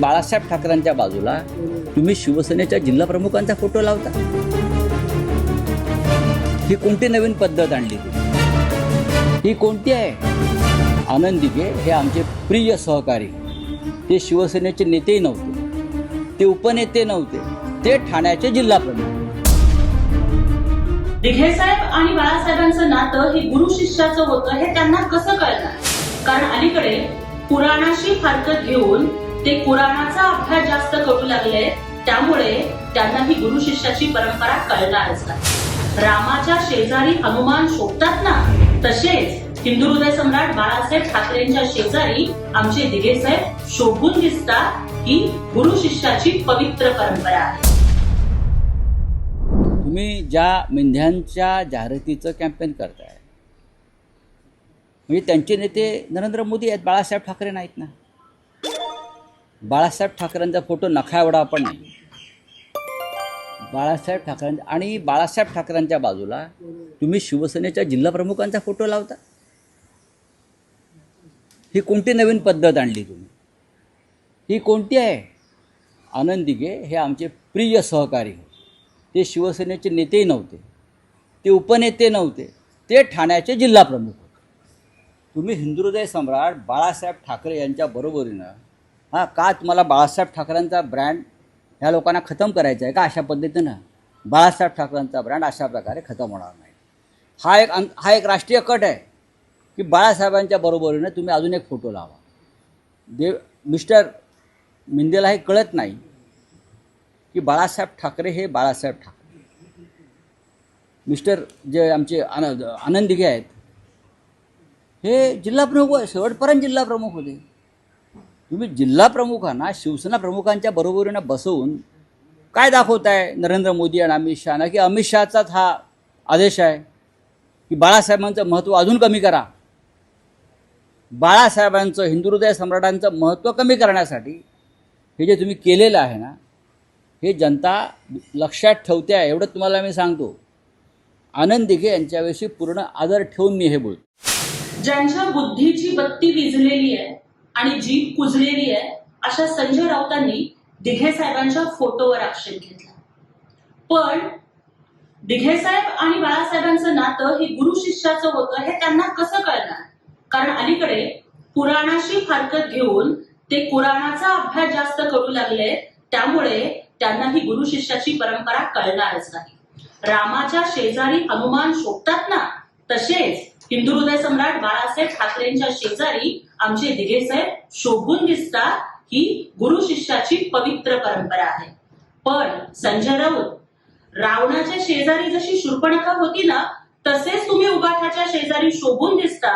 बाळासाहेब ठाकरेंच्या बाजूला तुम्ही शिवसेनेच्या जिल्हा प्रमुखांचा फोटो लावता. ही कोणती नवीन पद्धत आणली? ही कोणती आहे? आनंद दिघे हे आमचे प्रिय सहकारी. ते शिवसेनेचे नेतेही नव्हते. ते उपनेते नव्हते. ते ठाण्याचे जिल्हा प्रमुख. दिघे साहेब आणि बाळासाहेबांचं नातं हे गुरु शिष्याचं होतं हे त्यांना कसं कळणार कारण अलीकडे पुराणाशी फारकत घेऊन ते कुराणाचा अभ्यास जास्त करू लागले त्यामुळे त्यांना ही गुरु शिष्याची परंपरा कळणारच नाही रामाच्या शेजारी हनुमान शोधतात ना? तसेच हिंदू हृदय सम्राट बाळासाहेब ठाकरेंच्या शेजारी आमचे दिघेसाहेब शोभून दिसतात ही गुरु शिष्याची पवित्र परंपरा आहे. तुम्ही ज्या मेंढ्यांच्या जाहिरातीचं कॅम्पेन करताय म्हणजे त्यांचे नेते नरेंद्र मोदी आहेत बाळासाहेब ठाकरे नाहीत ना? बाळासाहेब ठाकरेंचा फोटो नखा एवढा पण नाही. बाळासाहेब ठाकरेंचा आणि बाळासाहेब ठाकरेंच्या बाजूला तुम्ही शिवसेनेच्या जिल्हाप्रमुखांचा फोटो लावता? ही कोणती नवीन पद्धत आणली तुम्ही? ही कोणती आहे? आनंदिगे हे आमचे प्रिय सहकारी ते शिवसेनेचे नेतेही नव्हते. ते उपनेते नव्हते. ते ठाण्याचे जिल्हाप्रमुख होते. तुम्ही हिंदुहृदय सम्राट बाळासाहेब ठाकरे यांच्या बरोबरीनं हां का तुम्हाला बाळासाहेब ठाकरेंचा ब्रँड ह्या लोकांना खतम करायचा आहे का अशा पद्धतीनं? बाळासाहेब ठाकरेंचा ब्रँड अशा प्रकारे खतम होणार नाही. हा एक अं हा एक राष्ट्रीय कट आहे की बाळासाहेबांच्या बरोबरीनं तुम्ही अजून एक फोटो लावा. देव मिस्टर मिंदेला हे कळत नाही की बाळासाहेब ठाकरे हे बाळासाहेब ठाकरे. मिस्टर जे आमचे आनंद आनंदिगे आहेत हे जिल्हा प्रमुख शेवटपर्यंत जिल्हाप्रमुख होते. तुम्ही जिल्हा प्रमुखांना शिवसेना प्रमुखांच्या बरोबरीनं बसवून काय दाखवताय नरेंद्र मोदी आणि अमित शहाना? की अमित शहाचाच हा आदेश आहे की बाळासाहेबांचं महत्त्व अजून कमी करा. बाळासाहेबांचं हिंदू हृदय सम्राटांचं महत्त्व कमी करण्यासाठी हे जे तुम्ही केलेलं आहे ना हे जनता लक्षात ठेवते आहे. एवढं तुम्हाला मी सांगतो. आनंद दिघे यांच्याविषयी पूर्ण आदर ठेवून मी हे बोलतो. ज्यांच्या बुद्धीची बत्ती विझलेली आहे आणि जीभ कुजलेली आहे अशा संजय राऊतांनी दिघे साहेबांच्या फोटोवर आक्षेप घेतला. पण दिघे साहेब आणि बाळासाहेबांचं नातं हे गुरु शिष्याचं होतं हे त्यांना कसं कळणार? कारण अलीकडे पुराणाशी फारकत घेऊन ते कुराणाचा अभ्यास जास्त करू लागले त्यामुळे त्यांना ही गुरु शिष्याची परंपरा कळणारच नाही. रामाच्या शेजारी हनुमान शोधतात ना तसेच हिंदू हृदय सम्राट बाळासाहेब ठाकरेंच्या शेजारी आमचे दिघेसाहेब शोभून दिसतात. ही गुरु शिष्याची पवित्र परंपरा आहे. पण संजय राऊत रावणाच्या शेजारी जशी शूर्पणखा होती ना तसेच तुम्ही उगाठाच्या शेजारी शोभून दिसता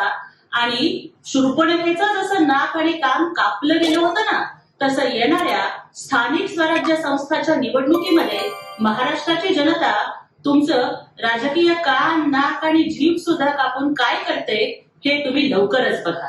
आणि शूर्पणखेचं जसं नाक आणि काम कापलं गेलं होतं ना तसं येणाऱ्या स्थानिक स्वराज्य संस्थाच्या निवडणुकीमध्ये महाराष्ट्राची जनता तुमचं राजकीय कान नाक आणि जीभ सुद्धा कापून काय करते हे तुम्ही लवकरच बघा.